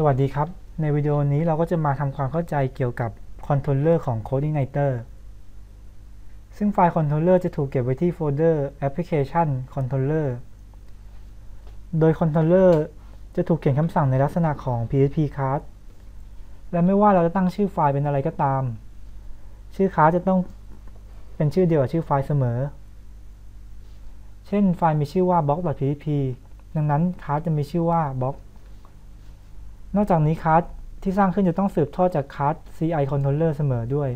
สวัสดีครับ ในวิดีโอนี้เราก็จะมาทำความเข้าใจเกี่ยวกับคอนโทรลเลอร์ของ CodeIgniter ซึ่งไฟล์คอนโทรลเลอร์จะถูกเก็บไว้ที่โฟลเดอร์ Application Controller โดยคอนโทรลเลอร์จะถูกเขียนคำสั่งในลักษณะของ PHP card และไม่ว่าเราจะตั้งชื่อไฟล์เป็นอะไรก็ตาม ชื่อค a s จะต้องเป็นชื่อเดียวกับชื่อไฟล์เสมอ เช่นไฟล์มีชื่อว่า box.php ดังนั้นค a s จะมีชื่อว่า box นอกจากนี้คลาสที่สร้างขึ้นจะต้องสืบทอดจากคลาส CI controller เสมอด้วย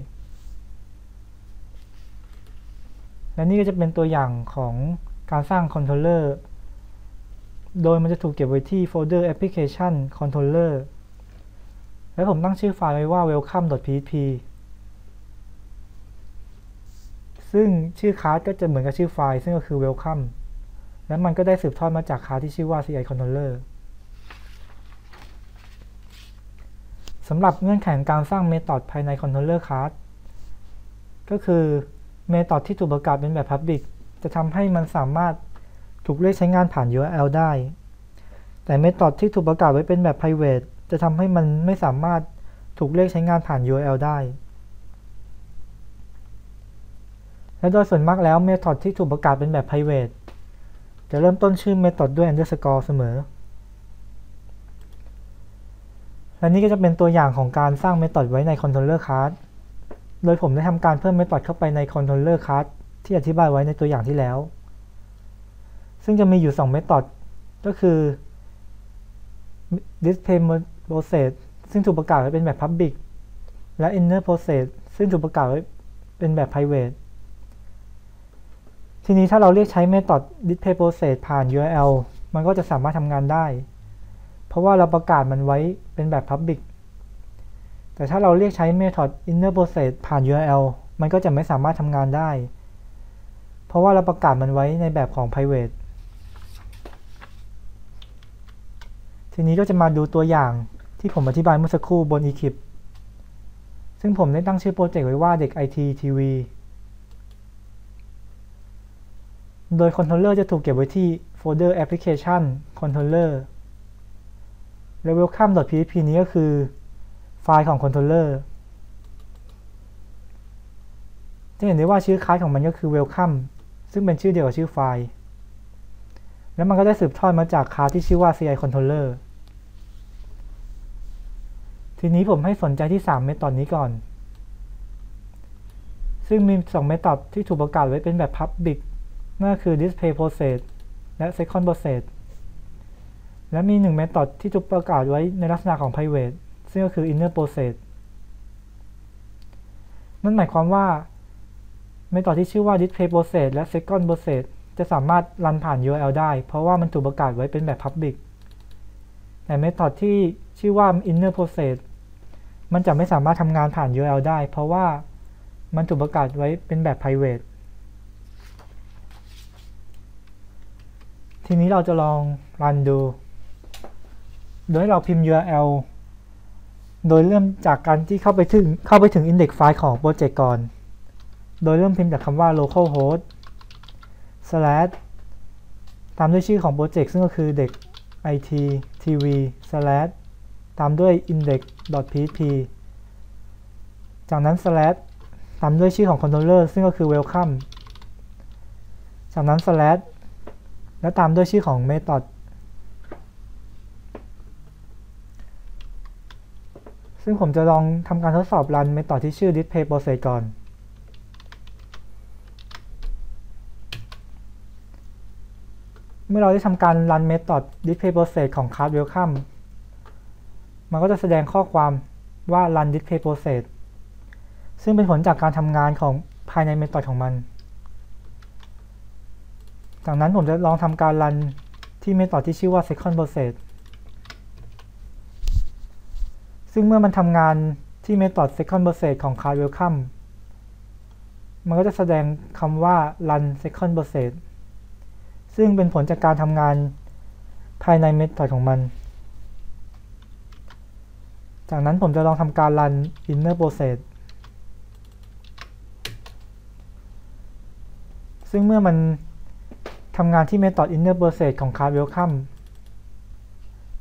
และนี่ก็จะเป็นตัวอย่างของการสร้างคอนโทรลเลอร์โดยมันจะถูกเก็บไว้ที่โฟลเดอร์ application controller และผมตั้งชื่อไฟล์ไว้ว่า welcome.php ซึ่งชื่อคลาสก็จะเหมือนกับชื่อไฟล์ ซึ่งก็คือ welcome และมันก็ได้สืบทอดมาจากคลาสที่ชื่อว่า CI controller สำหรับเงื่อนไขการสร้างเมธอดภายใน controller class ก็คือเมธอดที่ถูกประกาศเป็นแบบ public จะทำให้มันสามารถถูกเรียกใช้งานผ่าน URL ได้ แต่เมธอดที่ถูกประกาศไว้เป็นแบบ private จะทำให้มันไม่สามารถถูกเรียกใช้งานผ่าน URL ได้ และโดยส่วนมากแล้วเมธอดที่ถูกประกาศเป็นแบบ private จะเริ่มต้นชื่อเมธอดด้วย underscore เสมอ และนี่ก็จะเป็นตัวอย่างของการสร้างเมธอดไว้ใน controller class โดยผมได้ทำการเพิ่มเมธอดเข้าไปใน controller class ที่อธิบายไว้ในตัวอย่างที่แล้ว ซึ่งจะมีอยู่ 2 เมธอดก็คือ display process ซึ่งถูกประกาศไว้เป็นแบบ public และ inner process ซึ่งถูกประกาศไว้เป็นแบบ private ทีนี้ถ้าเราเรียกใช้เมธอด display process ผ่าน URL มันก็จะสามารถทำงานได้ เพราะว่าเราประกาศมันไว้เป็นแบบ Public แต่ถ้าเราเรียกใช้ Method Inner Process ผ่าน URL มันก็จะไม่สามารถทำงานได้ เพราะว่าเราประกาศมันไว้ในแบบของ private ทีนี้ก็จะมาดูตัวอย่างที่ผมอธิบายเมื่อสักครู่บน eClip ซึ่งผมได้ตั้งชื่อโปรเจกต์ไว้ว่าเด็ก IT TV โดยคอนโทรลเลอร์จะถูกเก็บไว้ที่โฟลเดอร์ Application Controller และ welcome.php นี้ก็คือไฟล์ของ controller จะเห็นได้ว่าชื่อคล้าสของมันก็คือ welcome ซึ่งเป็นชื่อเดียวกับชื่อไฟล์ แล้วมันก็ได้สืบทอดมาจากคลาสที่ชื่อว่า ci controller ทีนี้ผมให้สนใจที่ 3 เมธอดนี้ก่อน ซึ่งมี 2 เมธอดที่ถูกประกาศไว้เป็นแบบ public นั่นคือ display process และ second process และมีหนึ่งเมธอดที่ถูกประกาศไว้ในลักษณะของ private ซึ่งก็คือ inner process นั่นหมายความว่าเมธอดที่ชื่อว่า display process และ second process จะสามารถรันผ่าน URL ได้ เพราะว่ามันถูกประกาศไว้เป็นแบบ public แต่เมธอดที่ชื่อว่า inner process มันจะไม่สามารถทำงานผ่าน URL ได้ เพราะว่ามันถูกประกาศไว้เป็นแบบ private ทีนี้เราจะลองรันดู โดยเราพิมพ์ URL โดยเริ่มจากการที่เข้าไปถึงเข้าไปถึง index ไฟล์ของโปรเจกต์ก่อน โดยเริ่มพิมพ์จากคำว่า localhost slash ตามด้วยชื่อของโปรเจกต์ซึ่งก็คือเด็ก it tv slash ตามด้วย index.php จากนั้น slash ตามด้วยชื่อของ controller ซึ่งก็คือ welcome จากนั้น slash และตามด้วยชื่อของ method ซึ่งผมจะลองทำการทดสอบรันเมธอดที่ชื่อ display process ก่อน เมื่อเราได้ทำการรันเมธอด display process ของ class welcome มันก็จะแสดงข้อความว่า run display process ซึ่งเป็นผลจากการทำงานของภายในเมธอดของมัน จากนั้นผมจะลองทำการรันที่เมธอดที่ชื่อว่า second process ซึ่งเมื่อมันทำงานที่ method second process ของ class welcome มันก็จะแสดงคำว่า run second process ซึ่งเป็นผลจากการทำงานภายใน method ของมัน จากนั้นผมจะลองทำการ run inner process ซึ่งเมื่อมันทำงานที่ method inner process ของ class welcome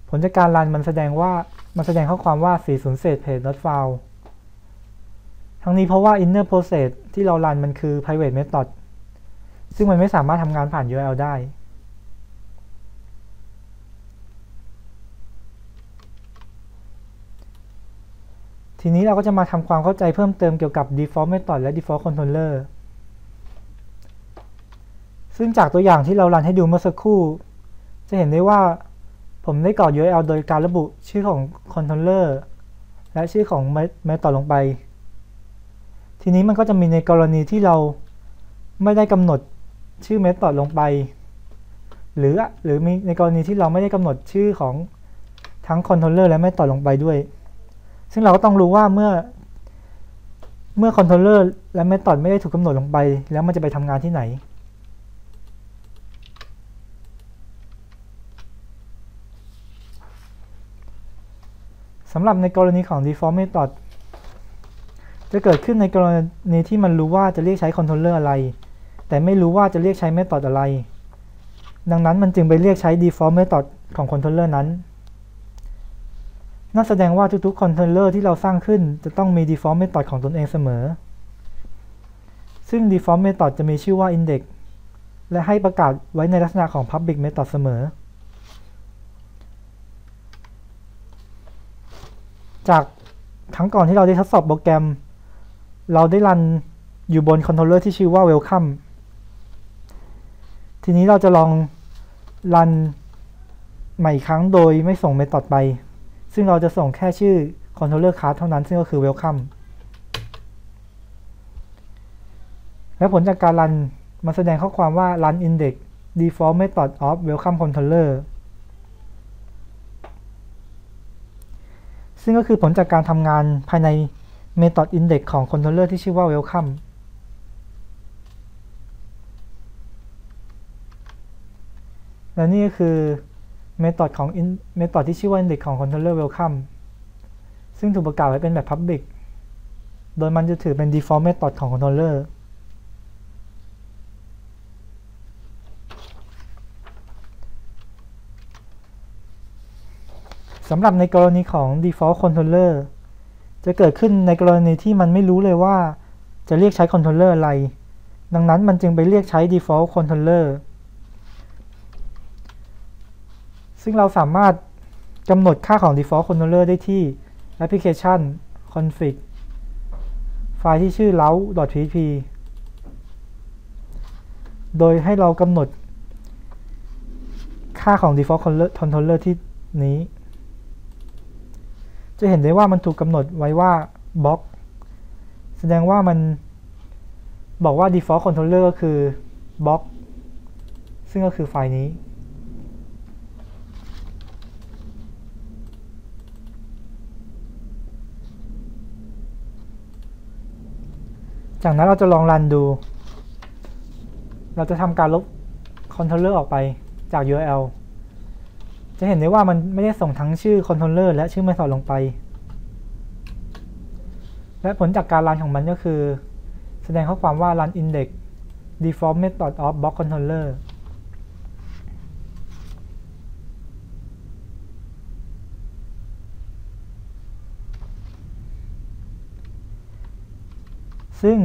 ผลจากการรันมันแสดงว่า มันแสดงข้อความว่า 40ศษ page not found ทั้งนี้เพราะว่า inner process ที่เรารันมันคือ private method ซึ่งมันไม่สามารถทำงานผ่าน URL ได้ ทีนี้เราก็จะมาทำความเข้าใจเพิ่มเติมเกี่ยวกับ default method และ default controller ซึ่งจากตัวอย่างที่เรารันให้ดูเมื่อสักครู่ จะเห็นได้ว่า ผมได้ก่อ URL โดยการระบุชื่อของ controller และชื่อของ method ลงไป ทีนี้มันก็จะมีในกรณีที่เราไม่ได้กำหนดชื่อ method ลงไป หรือหรือมีในกรณีที่เราไม่ได้กำหนดชื่อของทั้ง controller และ method ลงไปด้วย ซึ่งเราก็ต้องรู้ว่าเมื่อ เมื่อ controller และ method ไม่ได้ถูกกำหนดลงไป แล้วมันจะไปทำงานที่ไหน สำหรับในกรณีของ default method จะเกิดขึ้นในกรณีที่มันรู้ว่าจะเรียกใช้ controller อะไร แต่ไม่รู้ว่าจะเรียกใช้ method อะไร ดังนั้นมันจึงไปเรียกใช้ default method ของ controller นั้น นั่นแสดงว่าทุกๆ controller ที่เราสร้างขึ้นจะต้องมี default method ของตนเองเสมอ ซึ่ง default method จะมีชื่อว่า index และให้ประกาศไว้ในลักษณะของ public method เสมอ จากทั้งก่อนที่เราได้ทดสอบโปรแกรม เราได้รันอยู่บนคอนโทรลเลอร์ที่ชื่อว่า welcome ทีนี้เราจะลองรันใหม่อีกครั้งโดยไม่ส่งเมธอดไป ซึ่งเราจะส่งแค่ชื่อ controller class เท่านั้น ซึ่งก็คือ welcome และผลจากการรันมาแสดงข้อความว่า run index default method of welcome controller ซึ่งก็คือผลจากการทำงานภายใน method index ของ controller ที่ชื่อว่า welcome และนี่ก็คือเมธอดของเมธอดที่ชื่อว่า index ของ controller welcome ซึ่งถูกประกาศไว้เป็นแบบ public โดยมันจะถือเป็น default method ของ controller สำหรับในกรณีของ default controller จะเกิดขึ้นในกรณีที่มันไม่รู้เลยว่า จะเรียกใช้ controller อะไร ดังนั้นมันจึงไปเรียกใช้ default controller ซึ่งเราสามารถกำหนดค่าของ default controller ได้ที่ application config ไฟล์ที่ชื่อ lau.php โดยให้เรากำหนดค่าของ default controller ที่นี้ จะเห็นได้ว่ามันถูกกำหนดไว้ว่าบล็อกแสดงว่ามันบอกว่า default controller ก็คือบล็อกซึ่งก็คือไฟล์นี้ จากนั้นเราจะลองรันดู เราจะทำการลบ controller ออกไปจาก URL จะเห็นได้ว่ามันไม่ได้ส่งทั้งชื่อคอนโทรลเลอร์และชื่อเมธอดลงไป และผลจากการรันของมันก็คือ แสดงข้อความว่า run index default method of block controller ซึ่ง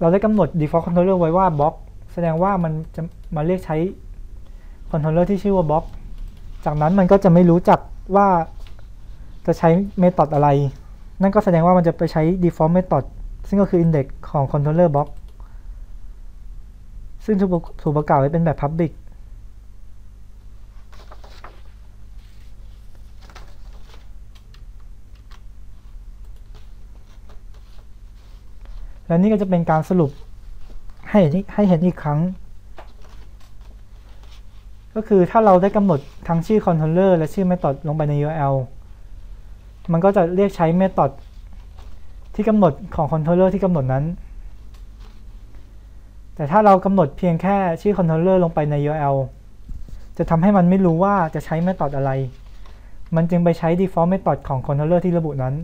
เราได้กำหนด default controller ไว้ว่า block แสดงว่ามันจะมาเรียกใช้คอนโทรลเลอร์ที่ชื่อว่าบล็อก จากนั้นมันก็จะไม่รู้จักว่าจะใช้เมธอดอะไร นั่นก็แสดงว่ามันจะไปใช้ default method ซึ่งก็คือ index ของ controller block ซึ่งถูกถูกประกาศไว้เป็นแบบ public และนี่ก็จะเป็นการสรุปให้ให้เห็นอีกครั้ง ก็คือถ้าเราได้กำหนดทั้งชื่อ controller และชื่อ method ลงไปใน URL มันก็จะเรียกใช้ method ที่กำหนดของ controller ที่กำหนดนั้น แต่ถ้าเรากำหนดเพียงแค่ชื่อ controller ลงไปใน URL จะทำให้มันไม่รู้ว่าจะใช้ method อะไร มันจึงไปใช้ default method ของ controller ที่ระบุนั้น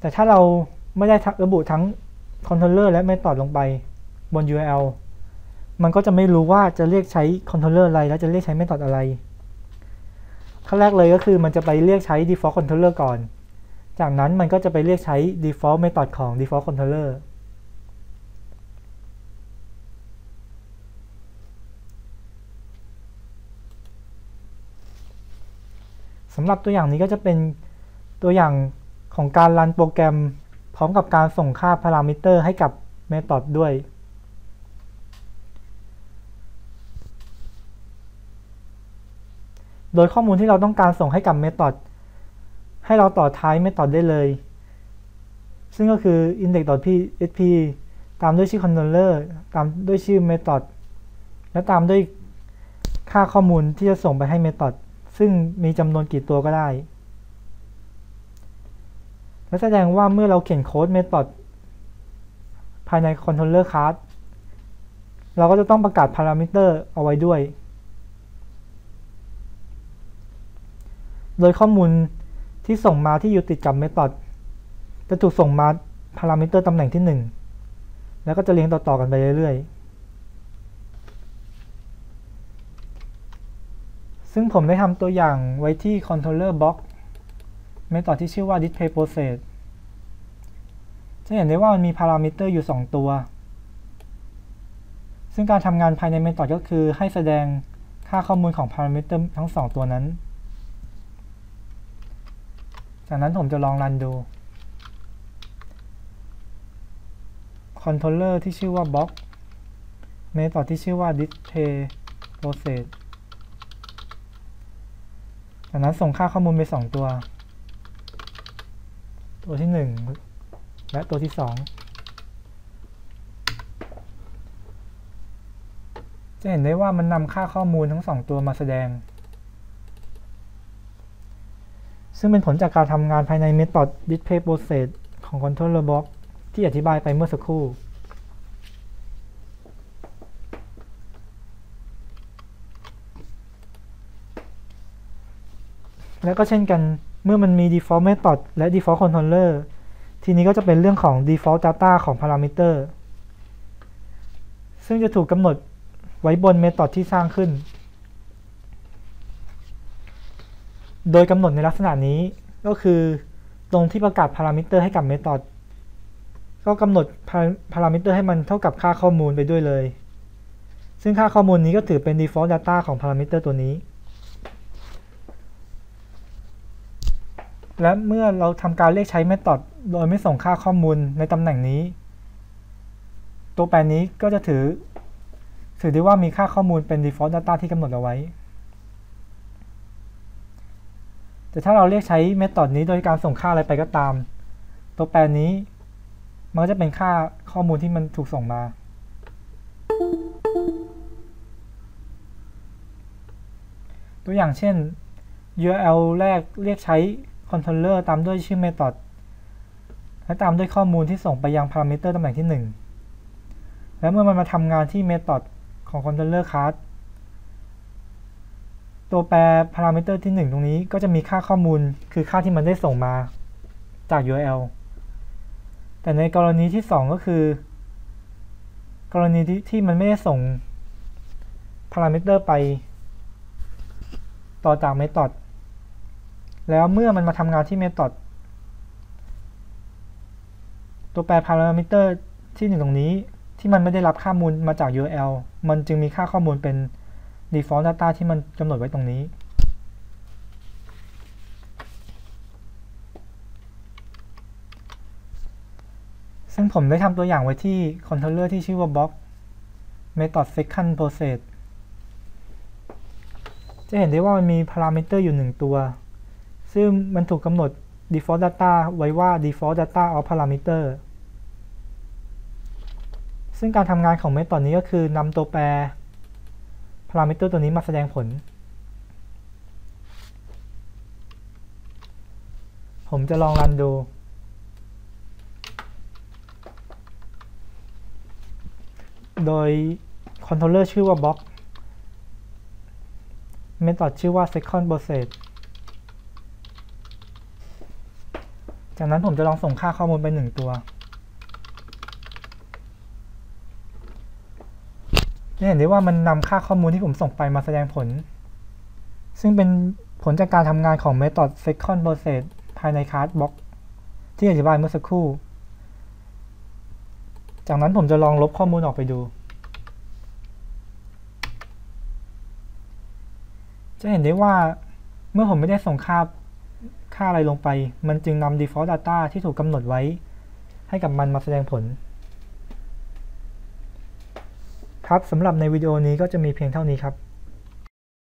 แต่ถ้าเราไม่ได้ระบุทั้ง controller และ method ลงไปบน URL มันก็จะไม่รู้ว่าจะเรียกใช้คอนโทรลเลอร์อะไร และจะเรียกใช้เมธอดอะไรขั้นแรกเลยก็คือมันจะไปเรียกใช้ default controller ก่อน จากนั้นมันก็จะไปเรียกใช้ default method ของ default controller สำหรับตัวอย่างนี้ก็จะเป็นตัวอย่างของการรันโปรแกรม พร้อมกับการส่งค่าพารามิเตอร์ให้กับ method ด้วย โดยข้อมูลที่เราต้องการส่งให้กับ method ให้เราต่อท้าย method ได้เลย ซึ่งก็คือ index.php ตามด้วยชื่อ controller ตามด้วยชื่อ method และตามด้วยค่าข้อมูลที่จะส่งไปให้ method ซึ่งมีจำนวนกี่ตัวก็ได้ และแสดงว่าเมื่อเราเขียนโค้ด method ภายใน controller class เราก็จะต้องประกาศ parameter เอาไว้ด้วย โดยข้อมูลที่ส่งมาที่อยู่ติดกับ method จะถูกส่งมา parameter ตำแหน่งที่ 1 แล้วก็จะเรียงต่อ ๆ กันไปเรื่อย ๆ ซึ่งผมได้ทำตัวอย่างไว้ที่ controller box method ที่ชื่อว่า display process จะเห็นได้ว่ามันมี parameter อยู่ 2 ตัว ซึ่งการทำงานภายใน method ก็คือให้แสดงค่าข้อมูลของ parameter ทั้ง 2 ตัวนั้น จากนั้นผมจะลองรันดู controller ที่ชื่อว่า box method ที่ชื่อว่า display process จากนั้นส่งค่าข้อมูลไป 2 ตัว ตัวที่ 1 และตัวที่ 2 จะเห็นได้ว่ามันนำค่าข้อมูลทั้ง 2 ตัวมาแสดง ซึ่งเป็นผลจากการทำงานภายใน method display process ของ controller box ที่อธิบายไปเมื่อสักครู่ และก็เช่นกันเมื่อมันมี default method และ default controller ทีนี้ก็จะเป็นเรื่องของ default data ของ parameter ซึ่งจะถูกกำหนดไว้บน method ที่สร้างขึ้น โดยกำหนดในลักษณะนี้ก็คือตรงที่ประกาศ parameter ให้กับ method ก็กำหนด parameter ให้มันเท่ากับค่าข้อมูลไปด้วยเลย ซึ่งค่าข้อมูลนี้ก็ถือเป็น default data ของ parameter ตัวนี้ และเมื่อเราทำการเรียกใช้ method โดยไม่ส่งค่าข้อมูลในตำแหน่งนี้ ตัวแปรนี้ก็จะถือถือได้ว่ามีค่าข้อมูลเป็น default data ที่กำหนดเอาไว้ แต่ถ้าเราเรียกใช้ method นี้โดยการส่งค่าอะไรไปก็ตาม ตัวแปรนี้มันก็จะเป็นค่าข้อมูลที่มันถูกส่งมา ตัวอย่างเช่น URL แรกเรียกใช้ controller ตามด้วยชื่อ method และตามด้วยข้อมูลที่ส่งไปยัง parameter ตำแหน่งที่ 1 และเมื่อมันมาทำงานที่ method ของ controller class ตัวแปร parameter ที่ 1 ตรงนี้ก็จะมีค่าข้อมูลคือค่าที่มันได้ส่งมาจาก URL แต่ในกรณีที่ 2 ก็คือ กรณีที่ที่มันไม่ได้ส่ง parameter ไป ต่อจาก method แล้วเมื่อมันมาทำงานที่ method ตัวแปร parameter ที่หนึ่งตรงนี้ที่มันไม่ได้รับข้อมูลมาจาก URL มันจึงมีค่าข้อมูลเป็น default data ที่มันกำหนดไว้ตรงนี้ ซึ่งผมได้ทำตัวอย่างไว้ที่ controller ที่ชื่อว่า box method second process จะเห็นได้ว่ามันมี parameter อยู่ 1 ตัว ซึ่งมันถูกกำหนด default data ไว้ว่า default data of parameter ซึ่งการทำงานของ method นี้ก็คือนำตัวแปร parameter ตัวนี้มาแสดงผล ผมจะลองรันดู โดย controller ชื่อว่า box method ชื่อว่า second process จากนั้นผมจะลองส่งค่าข้อมูลไปหนึ่งตัว จะเห็นได้ว่ามันนำค่าข้อมูลที่ผมส่งไปมาแสดงผล ซึ่งเป็นผลจากการทำงานของ method second process ภายใน class box ที่อธิบายเมื่อสักครู่ จากนั้นผมจะลองลบข้อมูลออกไปดู จะเห็นได้ว่าเมื่อผมไม่ได้ส่งค่าค่าอะไรลงไป มันจึงนำ default data ที่ถูกกำหนดไว้ ให้กับมันมาแสดงผล ครับสำหรับในวิดีโอนี้ก็จะมีเพียงเท่านี้ครับ